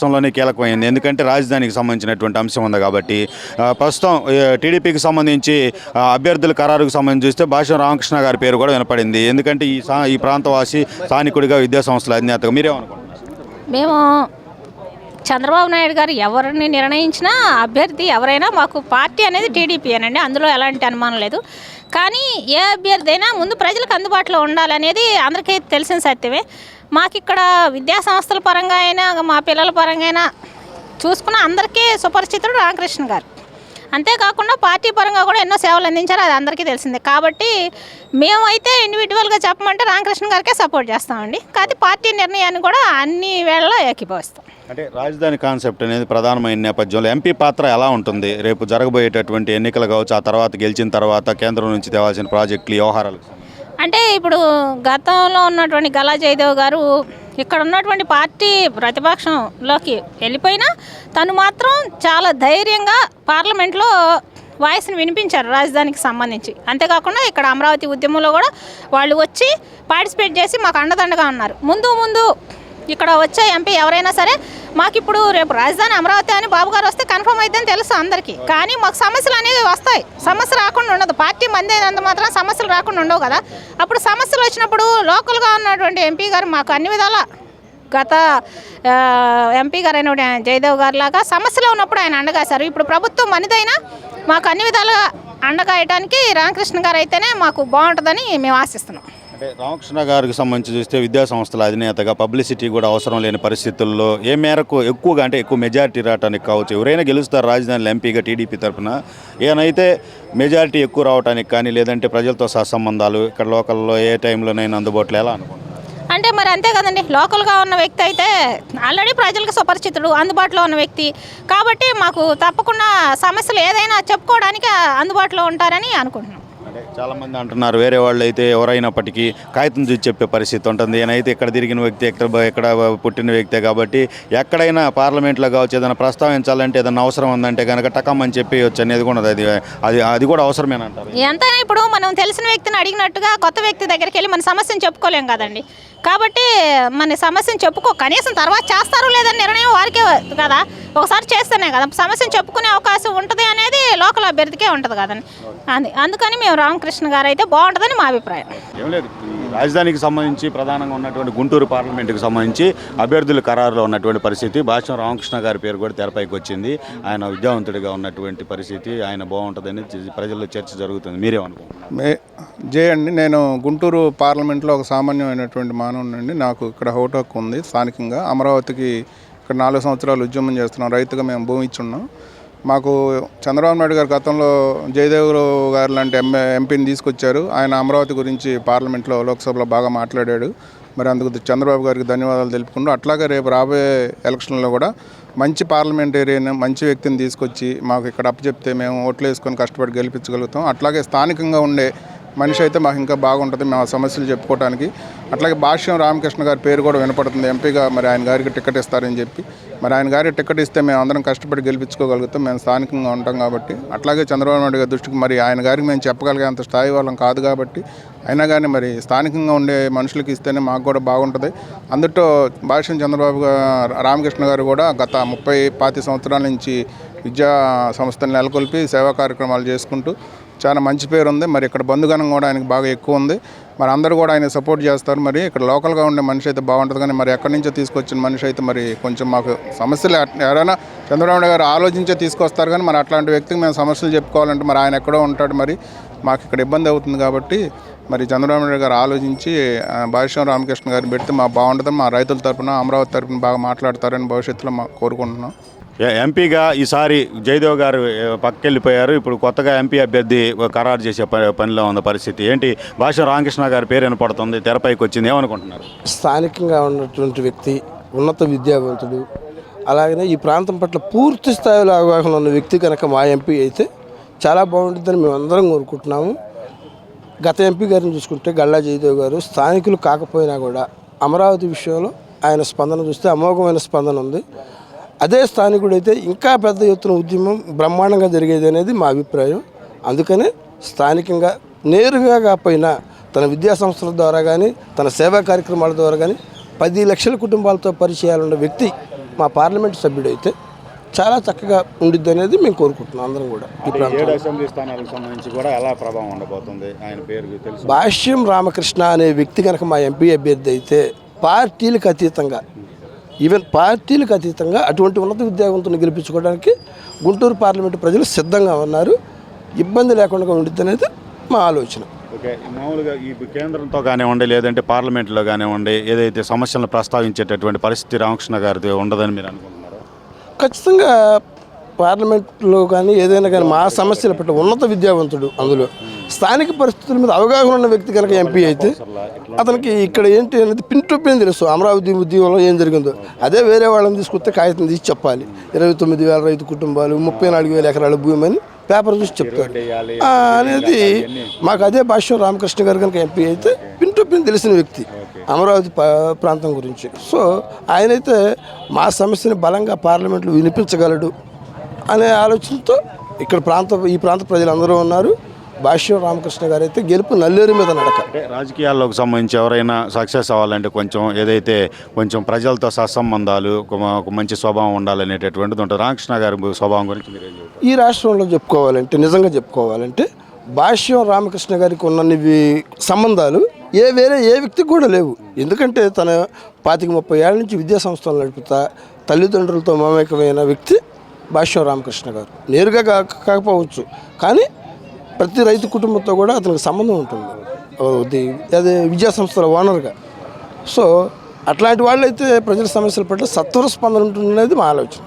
రాష్ట్రంలోనే కీలకమైంది. ఎందుకంటే రాజధానికి సంబంధించినటువంటి అంశం ఉంది కాబట్టి ప్రస్తుతం టీడీపీకి సంబంధించి అభ్యర్థుల ఖరారుకు సంబంధించి చూస్తే భాష రామకృష్ణ గారి పేరు కూడా వినపడింది. ఎందుకంటే ఈ సా ఈ ప్రాంతవాసి స్థానికుడిగా విద్యాసంస్థల అధినేతగా మీరేమనుకుంటున్నారు? మేము చంద్రబాబు నాయుడు గారు ఎవరిని నిర్ణయించినా అభ్యర్థి ఎవరైనా మాకు పార్టీ అనేది టీడీపీ అనండి అందులో ఎలాంటి అనుమానం లేదు. కానీ ఏ అభ్యర్థి అయినా ముందు ప్రజలకు అందుబాటులో ఉండాలనేది అందరికీ తెలిసిన సత్యమే. మాకు ఇక్కడ విద్యా సంస్థల పరంగా అయినా మా పిల్లల పరంగా అయినా చూసుకున్న అందరికీ సుపరిచితుడు రామకృష్ణ గారు. అంతేకాకుండా పార్టీ పరంగా కూడా ఎన్నో సేవలు అందించారు అది అందరికీ తెలిసిందే. కాబట్టి మేమైతే ఇండివిజువల్గా చెప్పమంటే రామకృష్ణ గారికే సపోర్ట్ చేస్తామండి. కాకపోతే పార్టీ నిర్ణయాన్ని కూడా అన్ని వేళలో ఏకీభవిస్తాం. అంటే రాజధాని కాన్సెప్ట్ అనేది ప్రధానమైన నేపథ్యంలో ఎంపీ పాత్ర ఎలా ఉంటుంది? రేపు జరగబోయేటటువంటి ఎన్నికలు కావచ్చు ఆ తర్వాత గెలిచిన తర్వాత కేంద్రం నుంచి తేవాల్సిన ప్రాజెక్టులు వ్యవహారాలు. అంటే ఇప్పుడు గతంలో ఉన్నటువంటి గలా జయదేవ్ గారు ఇక్కడ ఉన్నటువంటి పార్టీ ప్రతిపక్షంలోకి వెళ్ళిపోయినా తను మాత్రం చాలా ధైర్యంగా పార్లమెంట్లో వాయిస్ని వినిపించారు రాజధానికి సంబంధించి. అంతేకాకుండా ఇక్కడ అమరావతి ఉద్యమంలో కూడా వాళ్ళు వచ్చి పార్టిసిపేట్ చేసి మాకు అండదండగా ఉన్నారు. ముందు ముందు ఇక్కడ వచ్చే ఎంపీ ఎవరైనా సరే మాకు ఇప్పుడు రేపు రాజధాని అమరావతి అని బాబు గారు వస్తే కన్ఫర్మ్ అయిద్దని తెలుసు అందరికీ. కానీ మాకు సమస్యలు అనేవి వస్తాయి. సమస్య రాకుండా ఉండదు. పార్టీ మంది అయినంత మాత్రం సమస్యలు రాకుండా ఉండవు కదా. అప్పుడు సమస్యలు వచ్చినప్పుడు లోకల్గా ఉన్నటువంటి ఎంపీ గారు మాకు అన్ని విధాల గత ఎంపీ గారు అయిన జయదేవ్ గారు లాగా సమస్యలు ఉన్నప్పుడు ఆయన అండగాశారు ఇప్పుడు ప్రభుత్వం మనదైనా మాకు అన్ని విధాలుగా అండగాయటానికి రామకృష్ణ గారు అయితేనే మాకు బాగుంటుందని మేము ఆశిస్తున్నాం. అంటే రామకృష్ణ గారికి సంబంధించి చూస్తే విద్యా సంస్థల అధినేతగా పబ్లిసిటీ కూడా అవసరం లేని పరిస్థితుల్లో ఏ మేరకు ఎక్కువగా అంటే ఎక్కువ మెజారిటీ రావడానికి కావచ్చు ఎవరైనా గెలుస్తారు రాజధానిలో ఎంపీగా టీడీపీ తరఫున ఏనైతే మెజారిటీ ఎక్కువ రావడానికి కానీ లేదంటే ప్రజలతో సహసంబంధాలు ఇక్కడ లోకల్లో ఏ టైంలోనైనా అందుబాటులో ఎలా అనుకుంటున్నారు? అంటే మరి అంతే కదండి లోకల్గా ఉన్న వ్యక్తి అయితే ఆల్రెడీ ప్రజలకు సుపరిచితుడు అందుబాటులో ఉన్న వ్యక్తి. కాబట్టి మాకు తప్పకుండా సమస్యలు ఏదైనా చెప్పుకోవడానికి అందుబాటులో ఉంటారని అనుకుంటున్నాం. అంటే చాలామంది అంటున్నారు వేరే వాళ్ళు అయితే ఎవరైనప్పటికీ కాగితం చూసి చెప్పే పరిస్థితి ఉంటుంది. నేనైతే ఇక్కడ తిరిగిన వ్యక్తి ఎక్కడ ఎక్కడ పుట్టిన వ్యక్తే కాబట్టి ఎక్కడైనా పార్లమెంట్లో కావచ్చు ఏదైనా ప్రస్తావించాలంటే ఏదైనా అవసరం ఉందంటే కనుక టకమ్మని చెప్పేయచ్చు అనేది కూడా అది అది అది కూడా అవసరమేనంటారు. ఎంతైనా ఇప్పుడు మనం తెలిసిన వ్యక్తిని అడిగినట్టుగా కొత్త వ్యక్తి దగ్గరికి వెళ్ళి మన సమస్యను చెప్పుకోలేం కదండి. కాబట్టి మన సమస్యను చెప్పుకో కనీసం తర్వాత చేస్తారో లేదని నిర్ణయం వారికే కదా. ఒకసారి చేస్తేనే కదా. సమస్యను చెప్పుకునే అవకాశం ఉంటుంది అని లోకల్ అభ్యర్థికే ఉంటుంది కదండి. అంది అందుకని మేము రామకృష్ణ గారు అయితే బాగుంటుందని మా అభిప్రాయం. ఏం లేదు ఈ రాజధానికి సంబంధించి ప్రధానంగా ఉన్నటువంటి గుంటూరు పార్లమెంటుకు సంబంధించి అభ్యర్థుల ఖరారులో ఉన్నటువంటి పరిస్థితి భాష్యం రామకృష్ణ గారి పేరు కూడా తెరపైకి వచ్చింది. ఆయన విద్యావంతుడిగా ఉన్నటువంటి పరిస్థితి ఆయన బాగుంటుందని చ- ప్రజల్లో చర్చ జరుగుతుంది. మీరేమనుకుంటున్నారు? మే జే అండి నేను గుంటూరు పార్లమెంట్లో ఒక సామాన్యమైనటువంటి మానవుడినండి నాకు ఇక్కడ హోట్ హక్కు ఉంది స్థానికంగా. అమరావతికి ఇక్కడ నాలుగు సంవత్సరాలు ఉద్యమం చేస్తున్నాం. రైతుగా మేము భూమి ఇచ్చున్నాం. మాకు చంద్రబాబు నాయుడు గారు గతంలో జయదేవ్ గారు లాంటి ఎంఏ ఎంపీని తీసుకొచ్చారు. ఆయన అమరావతి గురించి పార్లమెంట్లో లోక్సభలో బాగా మాట్లాడాడు. మరి అందుకు చంద్రబాబు గారికి ధన్యవాదాలు తెలుపుకుంటూ అట్లాగే రేపు రాబోయే ఎలక్షన్లో కూడా మంచి పార్లమెంటేరియన్ మంచి వ్యక్తిని తీసుకొచ్చి మాకు ఇక్కడ అప్పచెప్తే మేము ఓట్లు వేసుకొని కష్టపడి గెలిపించగలుగుతాం. అట్లాగే స్థానికంగా ఉండే మనిషి అయితే మాకు ఇంకా బాగుంటుంది మా సమస్యలు చెప్పుకోవడానికి అట్లాగే భాష్యం రామకృష్ణ గారి పేరు కూడా వినపడుతుంది. ఎంపీగా మరి ఆయన గారికి టికెట్ ఇస్తారని చెప్పి. మరి ఆయన గారికి టికెట్ ఇస్తే మేము అందరం కష్టపడి గెలిపించుకోగలుగుతాం మేము స్థానికంగా ఉంటాం కాబట్టి. అట్లాగే చంద్రబాబు నాయుడు గారి దృష్టికి మరి ఆయన గారికి మేము చెప్పగలిగేంత స్థాయి వాళ్ళం కాదు కాబట్టి. అయినా కానీ మరి స్థానికంగా ఉండే మనుషులకి ఇస్తేనే మాకు కూడా బాగుంటుంది. అందులో భాష్యం చంద్రబాబు రామకృష్ణ గారు కూడా గత ముప్పై పాతి సంవత్సరాల నుంచి విద్యా సంస్థను నెలకొల్పి సేవా కార్యక్రమాలు చేసుకుంటూ చాలా మంచి పేరు ఉంది. మరి ఇక్కడ బంధుగణం కూడా ఆయనకు బాగా ఎక్కువ ఉంది. మరి అందరూ కూడా ఆయన సపోర్ట్ చేస్తారు. మరి ఇక్కడ లోకల్గా ఉండే మనిషి అయితే బాగుంటుంది. కానీ మరి ఎక్కడి నుంచో తీసుకొచ్చిన మనిషి అయితే మరి కొంచెం మాకు సమస్యలు ఎవరైనా చంద్రబాబు గారు ఆలోచించే తీసుకొస్తారు. కానీ మరి అట్లాంటి వ్యక్తికి మేము సమస్యలు చెప్పుకోవాలంటే మరి ఆయన ఎక్కడో ఉంటాడు. మరి మాకు ఇక్కడ ఇబ్బంది అవుతుంది కాబట్టి మరి చంద్రబాబు నాయుడు గారు ఆలోచించి భాష్యం రామకృష్ణ గారిని పెడితే మాకు బాగుంటుంది మా రైతుల తరపున అమరావతి తరపున బాగా మాట్లాడతారని భవిష్యత్తులో మా కోరుకుంటున్నాం. ఎంపీగా ఈసారి జయదేవ్ గారు పక్కకెళ్ళిపోయారు ఇప్పుడు కొత్తగా ఎంపీ అభ్యర్థి ఖరారు చేసే ప- పనిలో ఉన్న పరిస్థితి. ఏంటి? భాష రామకృష్ణ గారి పేరు వినపడుతుంది. తెరపైకి వచ్చింది ఏమనుకుంటున్నారు? స్థానికంగా ఉన్నటువంటి వ్యక్తి ఉన్నత విద్యావంతుడు అలాగనే ఈ ప్రాంతం పట్ల పూర్తి స్థాయిలో అవగాహన ఉన్న వ్యక్తి కనుక మా ఎంపీ అయితే చాలా బాగుంటుందని మేము అందరం కోరుకుంటున్నాము. గత ఎంపీ గారిని చూసుకుంటే గల్లా జయదేవ్ గారు స్థానికులు కాకపోయినా కూడా అమరావతి విషయంలో ఆయన స్పందన చూస్తే అమోఘమైన స్పందన ఉంది. అదే స్థానికుడైతే ఇంకా పెద్ద ఎత్తున ఉద్యమం బ్రహ్మాండంగా జరిగేది అనేది మా అభిప్రాయం. అందుకనే స్థానికంగా నేరుగా కాకపోయినా తన విద్యా సంస్థల ద్వారా కానీ తన సేవా కార్యక్రమాల ద్వారా కానీ పది లక్షల కుటుంబాలతో పరిచయాలు ఉన్న వ్యక్తి మా పార్లమెంట్ సభ్యుడైతే చాలా చక్కగా ఉండిద్ది అనేది మేము కోరుకుంటున్నాం అందరం కూడా ఏడు అసెంబ్లీ స్థానాలకు సంబంధించి కూడా ఎలా ప్రభావం ఉండబోతుంది? ఆయన పేరు తెలుసు. భాష్యం రామకృష్ణ అనే వ్యక్తి కనుక మా ఎంపీ అభ్యర్థి అయితే పార్టీలకు అతీతంగా ఈవెన్ పార్టీలకు అతీతంగా అటువంటి ఉన్నత విద్యావంతుని గెలిపించుకోవడానికి గుంటూరు పార్లమెంటు ప్రజలు సిద్ధంగా ఉన్నారు. ఇబ్బంది లేకుండా ఉండిద్ది అనేది మా ఆలోచన. ఓకే మామూలుగా ఈ కేంద్రంతో కానివ్వండి లేదంటే పార్లమెంట్లో కానివ్వండి ఏదైతే సమస్యలను ప్రస్తావించేటటువంటి పరిస్థితి రామకృష్ణ గారిది ఉండదని మీరు అనుకుంటున్నారా? ఖచ్చితంగా పార్లమెంట్లో కానీ ఏదైనా కానీ మా సమస్యల పట్ల ఉన్నత విద్యావంతుడు అందులో. స్థానిక పరిస్థితుల మీద అవగాహన ఉన్న వ్యక్తి కనుక ఎంపీ అయితే అతనికి ఇక్కడ ఏంటి అనేది పిన్ టు పిన్ తెలుసు. అమరావతి ఉద్యమంలో ఏం జరిగిందో. అదే వేరే వాళ్ళని తీసుకొస్తే కాగితం తీసి చెప్పాలి. ఇరవై తొమ్మిది వేల రైతు కుటుంబాలు ముప్పై నాలుగు వేల ఎకరాల భూమి అని పేపర్ చూసి చెప్తారు ఆ, అనేది మాకు అదే భాష్యం రామకృష్ణ గారు కనుక ఎంపీ అయితే పిన్ టు పిన్ తెలిసిన వ్యక్తి అమరావతి ప్రాంతం గురించి. సో ఆయనైతే మా సమస్యని బలంగా పార్లమెంట్లో వినిపించగలడు అనే ఆలోచనతో ఇక్కడ ప్రాంత ఈ ప్రాంత ప్రజలందరూ ఉన్నారు. భాష్యం రామకృష్ణ గారు అయితే గెలుపు నల్లేరు మీద నడక. అంటే రాజకీయాల్లోకి సంబంధించి ఎవరైనా సక్సెస్ అవ్వాలంటే కొంచెం ఏదైతే కొంచెం ప్రజలతో సత్సంబంధాలు ఒక మంచి స్వభావం ఉండాలనేటటువంటిది ఉంటుంది. రామకృష్ణ గారి స్వభావం గురించి మీరు ఈ రాష్ట్రంలో చెప్పుకోవాలంటే నిజంగా చెప్పుకోవాలంటే భాష్యం రామకృష్ణ గారికి ఉన్నన్ని వి- సంబంధాలు ఏ వేరే ఏ వ్యక్తికి కూడా లేవు. ఎందుకంటే తన పాతిక ముప్పై ఏళ్ళ నుంచి విద్యా సంస్థలు నడుపుతా తల్లిదండ్రులతో మమేకమైన వ్యక్తి భాష్యం రామకృష్ణ గారు. నేరుగా కాక కాకపోవచ్చు. కానీ ప్రతి రైతు కుటుంబంతో కూడా అతనికి సంబంధం ఉంటుంది. అదే విద్యా సంస్థల ఓనర్గా. సో అట్లాంటి వాళ్ళైతే ప్రజల సమస్యల పట్ల సత్వర స్పందన ఉంటుంది అనేది మా ఆలోచన.